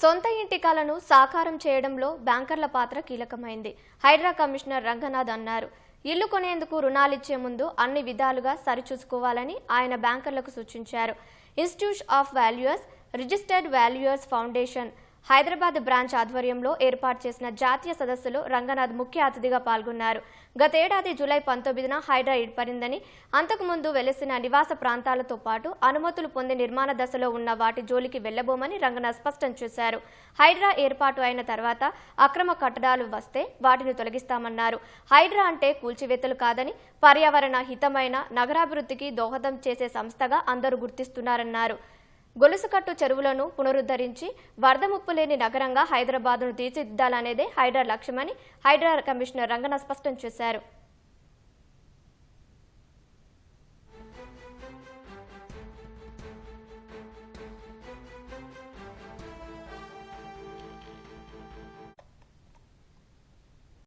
సొంత ఇంటి కలను సాకారం చేయడంలో బ్యాంకర్ల పాత్ర కీలకమైంది. హైడ్రా కమిషనర్ రంగనాథ్ అన్నారు ఇల్లు కొనేందుకు రుణాలిచ్చే ముందు అన్ని విధాలుగా సరిచూసుకోవాలని ఆయన బ్యాంకర్లకు సూచించారు. Institute of valuers registered valuers foundation Hyderabad branch ఆధ్వర్యంలో ఏర్పాటు చేసిన జాతీయ సదస్సులో రంగనాథ్ ముఖ్య అతిథిగా పాల్గొన్నారు. గతేడాది జూలై పంతొమ్మిదిన హైడ్రా ఏర్పడిందని అంతకుముందు వెలసిన నివాస ప్రాంతాలతో పాటు అనుమతులు పొంది నిర్మాణ దశలో ఉన్న వాటి జోలికి వెళ్ళబోమని రంగనాథ్ స్పష్టం చేశారు. హైడ్రా ఏర్పాటు అయిన తర్వాత అక్రమ కట్టడాలు వస్తే వాటిని తొలగిస్తామన్నారు. హైడ్రా అంటే కూల్చివేతలు కాదని పర్యావరణ హితమైన నగరాభివృద్ధికి దోహదం చేసే సంస్థగా అందరూ గుర్తిస్తున్నారన్నారు. గొలుసుకట్టు చెరువులను పునరుద్ధరించి వరద ముప్పు లేని నగరంగా హైదరాబాద్ను తీర్చిదిద్దాలనేదే హైడ్రా లక్ష్యమని హైడ్రా కమిషనర్ రంగన స్పష్టం చేశారు.